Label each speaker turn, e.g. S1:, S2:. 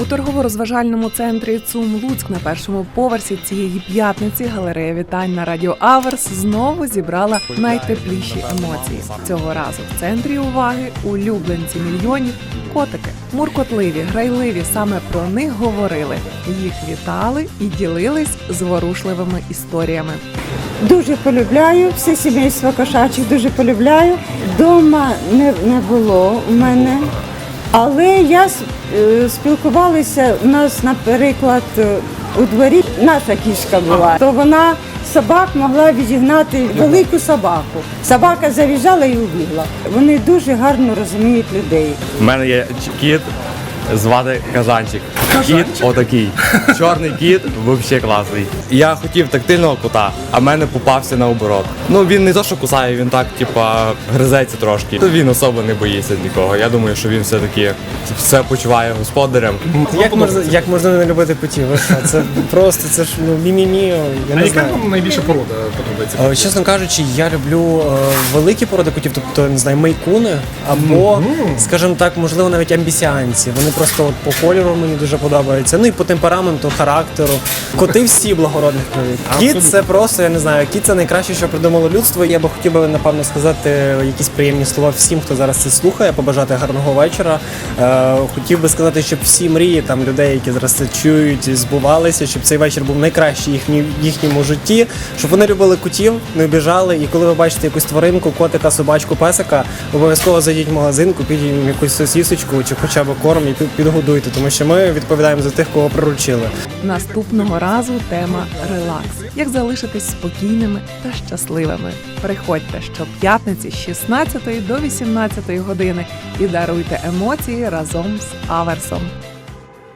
S1: У торгово-розважальному центрі ЦУМ Луцьк на першому поверсі цієї п'ятниці галерея вітань на радіо Аверс знову зібрала найтепліші емоції. Цього разу в центрі уваги улюбленці мільйонів котики. Муркотливі, грайливі саме про них говорили. Їх вітали і ділились зворушливими історіями.
S2: Дуже полюбляю, все сімейство кошачих дуже полюбляю. Дома не, не було у мене. Але я е, спілкувалася, у нас, наприклад, е, у дворі наша кішка була, то вона собак могла відігнати велику собаку. Собака завіжала і убігла. Вони дуже гарно розуміють людей.
S3: У мене є кіт, звати Казанчик. Кіт отакий. Чорний кіт, взагалі класний. Я хотів тактильного кота, а в мене попався наоборот. Ну він не то, що кусає, він так, типа, гризеться трошки. То він особо не боїться нікого. Я думаю, що він все-таки все почуває господарем.
S4: Як можна, як можна не любити котів? Ви що? Це просто це ж ну мімімі, я
S5: А
S4: не
S5: яка вам найбільша порода подобається?
S4: Е, Чесно кажучи, я люблю е, великі породи котів, тобто не знаю, мейкуни або, скажімо так, можливо, навіть амбісіанці. Вони просто от по кольору мені дуже подобаються. Ну і по темпераменту, характеру. Коти всі благородних привід. Кіт це просто, я не знаю, кіт це найкраще, що придумало людство. Я би хотів би напевно сказати якісь приємні слова всім, хто зараз це слухає, побажати гарного вечора. Е, хотів би сказати, щоб всі мрії там людей, які зараз це чують, збувалися, щоб цей вечір був найкращий їхні, в їхньому житті, щоб вони любили котів, не обіжали. І коли ви бачите якусь тваринку, котика, собачку, песика, обов'язково зайдіть в магазин, купіть їм якусь сосісочку чи хоча б корм і підгодуйте, тому що ми відповідаємо за тих, кого приручили.
S1: Наступного разу тема релакс. Як залишитись спокійними та щасливими. Приходьте щоп'ятниці з 16 до 18 години і даруйте емоції разом з Аверсом.